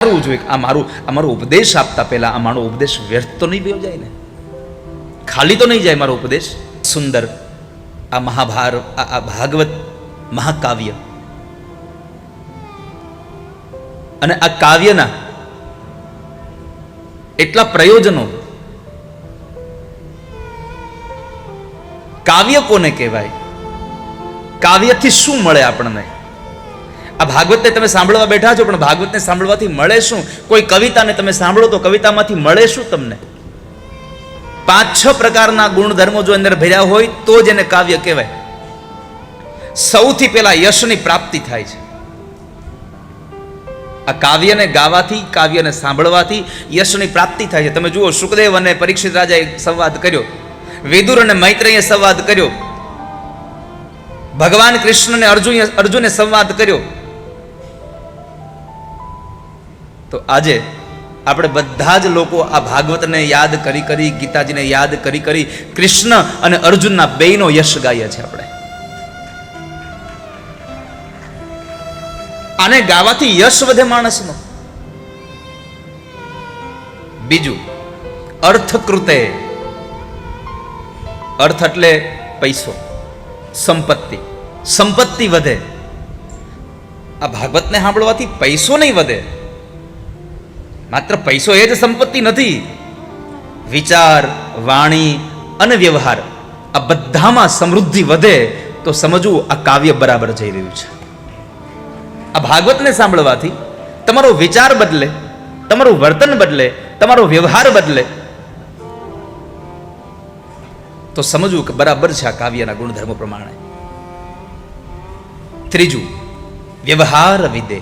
કરવું જોઈએ આ મારું, આ મારો ઉપદેશ આપતા પહેલા આ મારો ઉપદેશ વ્યર્થ તો નહીં ગયો જાય ને? ખાલી તો નહીં જાય મારો ઉપદેશ? સુંદર, આ મહાભાર આ ભાગવત મહાકાવ્ય. અને આ કાવ્યના એટલા પ્રયોજનો કાવ્ય કોને કહેવાય? કાવ્યથી શું મળે આપણને? આ ભાગવતને તમે સાંભળવા બેઠા છો, પણ ભાગવતને સાંભળવાથી મળે શું? કોઈ કવિતાને તમે સાંભળો તો કવિતામાંથી મળે શું તમને? પાંચ, છ પ્રકારના ગુણધર્મો જો અંદર ભર્યા હોય, તો જ એને કાવ્ય કહેવાય. સૌથી પહેલા યશની પ્રાપ્તિ થાય છે. આ કાવ્યને ગાવાથી, કાવ્યને સાંભળવાથી યશની પ્રાપ્તિ થાય છે. તમે જુઓ, સુખદેવ અને પરીક્ષિત રાજાએ સંવાદ કર્યો. વિદુર અને મૈત્રેયે સંવાદ કર્યો. ભગવાન કૃષ્ણને અર્જુન, અર્જુને સંવાદ કર્યો. તો આજે આપણે બધા જ લોકો આ ભાગવતને યાદ કરી કરી, ગીતાજીને યાદ કરી કરી કૃષ્ણ અને અર્જુનના બેયનો યશ ગાઈએ છીએ આપણે. આને ગાવાથી યશ વધે માણસનો. બીજું, અર્થકૃતે. અર્થ એટલે પૈસો, સંપત્તિ. સંપત્તિ વધે. આ ભાગવતને સાંભળવાથી પૈસો નહીં વધે. માત્ર પૈસો એ જ સંપત્તિ નથી. વિચાર, વાણી અને વ્યવહાર આ બધામાં સમૃદ્ધિ વધે તો સમજવું આ કાવ્ય બરાબર જઈ રહ્યું છે. આ ભાગવતને સાંભળવાથી તમારો વિચાર બદલે, તમારું વર્તન બદલે, તમારો વ્યવહાર બદલે તો સમજવું કે બરાબર છે આ કાવ્યના ગુણધર્મો પ્રમાણે. ત્રીજું, વ્યવહાર વિદે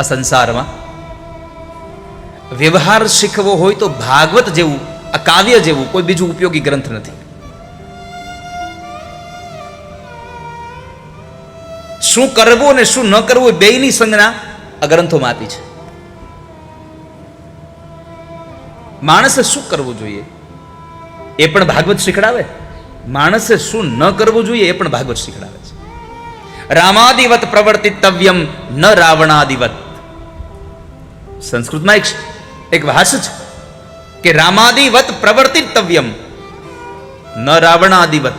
આ સંસારમાં. વ્યવહાર શીખવો હોય તો ભાગવત જેવું, આ કાવ્ય જેવું કોઈ બીજું ઉપયોગી ગ્રંથ નથી. શું કરવું અને શું ન કરવું બેયની સંજ્ઞા આ ગ્રંથોમાં આપી છે. માણસે શું કરવું જોઈએ? એ પણ ભાગવત શીખડાવે? માણસે શું ન કરવું જોઈએ એ પણ ભાગવત શીખડાવે છે. રામાદિવત પ્રવર્તિતવ્યમ ન રાવણાદિવત. સંસ્કૃતમાં એક એક ભાષ છે કે રામાદિવત પ્રવર્તિતવ્યમ. ન રાવણાદિવત.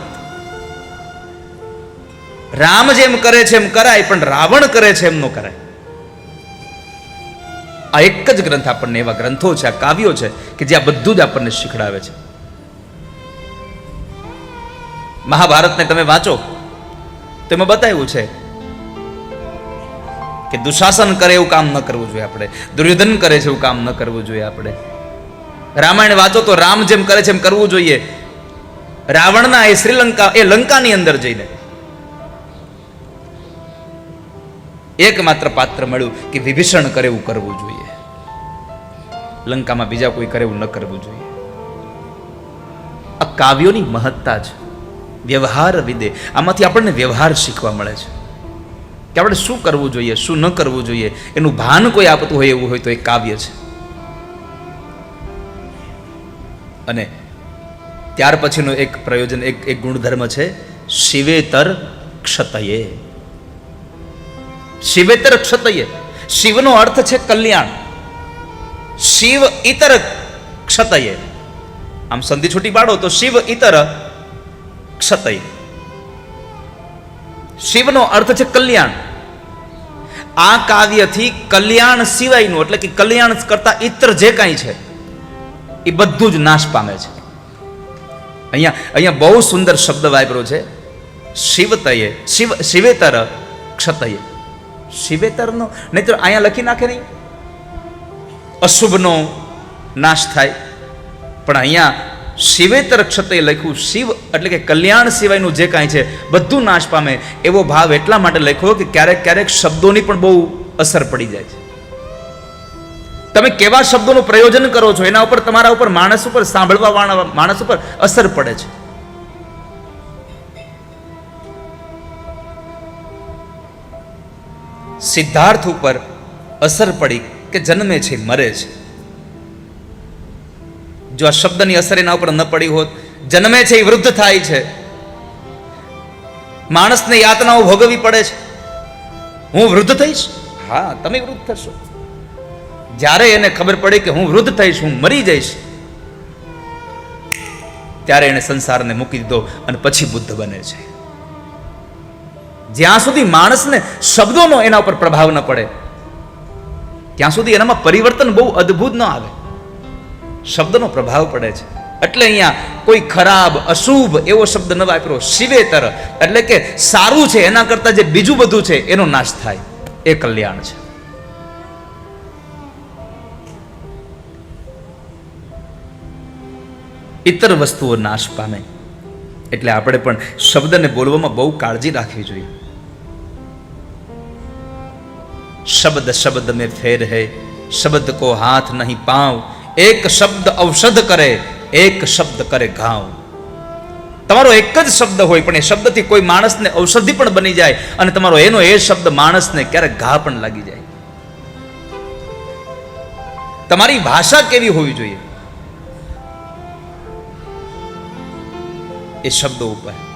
રામ જેમ કરે છે એમ કરાય, પણ રાવણ કરે છે એમ ન કરાય. આ એક જ ગ્રંથ આપણને એવા ગ્રંથો છે, આ કાવ્યો છે, કે જે આ બધું જ આપણને શીખડાવે છે. મહાભારતને તમે વાંચો તેમાં બતાવ્યું છે કે દુશાસન કરે એવું કામ ન કરવું જોઈએ આપણે. દુર્યોધન કરે છે એવું કામ ન કરવું જોઈએ આપણે. રામાયણ વાંચો તો રામ જેમ કરે છે એમ કરવું જોઈએ. રાવણના એ શ્રીલંકા, એ લંકાની અંદર જઈને. એકમાત્ર પાત્ર મળ્યું કે વિભીષણ કરે એવું કરવું જોઈએ. લંકામાં બીજા કોઈ કરે એવું ન કરવું જોઈએ. આ કાવ્યોની મહત્તા છે. વ્યવહાર વિદે. આમાંથી આપણને વ્યવહાર શીખવા મળે છે. કે આપણે શું કરવું જોઈએ, શું ન કરવું જોઈએ, એનું ભાન કોઈ આપતું હોય એવું હોય તો એ કાવ્ય છે. અને ત્યાર પછીનું એક પ્રયોજન, એક એક ગુણધર્મ છે, શિવેતર ક્ષતયે. શિવેતર ક્ષતયે. શિવનો અર્થ છે કલ્યાણ. શિવ ઇતર ક્ષતયે. આમ સંધિ છૂટી પાડો તો શિવ ઇતર ક્ષતય. શિવનો અર્થ છે કલ્યાણ. આ કાવ્યથી કલ્યાણ સિવાયનું, એટલે કે કલ્યાણ કરતા ઇતર જે કાંઈ છે, એ બધું જ નાશ પામે છે. અહીંયા અહીંયા બહુ સુંદર શબ્દ વાપર્યો છે, શિવતયે, શિવ, શિવેતર ક્ષતયે. શિવેતરનો નહીં તો અહીંયા લખી નાખે નહીં. અશુભનો નાશ થાય. પણ અહીંયા શિવેતર ક્ષતે લખ્યું, શિવ એટલે કે કલ્યાણ સિવાયનું જે કાંઈ છે, બધું નાશ પામે. એવો ભાવ એટલા માટે લખ્યો કે ક્યારેક ક્યારેક શબ્દોની પણ બહુ અસર પડી જાય છે. તમે કેવા શબ્દોનું પ્રયોજન કરો છો, એના ઉપર તમારા ઉપર માણસ ઉપર સાંભળવા માણસ ઉપર અસર પડે છે. સિદ્ધાર્થ ઉપર અસર પડી કે જન્મે છે, મરે છે. જો આ શબ્દની અસર એના ઉપર ન પડી હોત, જન્મે છે એ વૃદ્ધ થાય છે. માણસને યાતનાઓ ભોગવવી પડે છે. હું વૃદ્ધ થઈશ? હા, તમે વૃદ્ધ થશો. જ્યારે એને ખબર પડે કે હું વૃદ્ધ થઈશ, હું મરી જઈશ, ત્યારે એને સંસારને મૂકી દીધો અને પછી બુદ્ધ બને છે. જ્યાં સુધી માણસને શબ્દોનો એના ઉપર પ્રભાવ ન પડે, ત્યાં સુધી એનામાં પરિવર્તન બહુ અદ્ભુત ન આવે. શબ્દનો પ્રભાવ પડે છે. એટલે અહીંયા કોઈ ખરાબ, અશુભ એવો શબ્દ ન વાપરો. શિવેતર એટલે કે સારું છે, એના કરતાં જે બીજું બધું છે, એનો નાશ થાય. એ કલ્યાણ છે. ઇતર વસ્તુઓ નાશ પામે. એટલે આપણે પણ શબ્દને બોલવામાં બહુ કાળજી રાખવી જોઈએ. શબ્દ શબ્દ મેં ફેર હૈ, શબ્દ કો હાથ નહીં પાવ એક શબ્દ ઔષધ કરે, એક શબ્દ કરે ઘાવ. તમારો એક જ શબ્દ હોય, પણ એ શબ્દથી કોઈ માણસને ઔષધિ પણ બની જાય અને તમારો એનો એ શબ્દ માણસને ક્યારેક ઘા પણ લાગી જાય. તમારી ભાષા કેવી હોવી જોઈએ? એ શબ્દો ઉપર.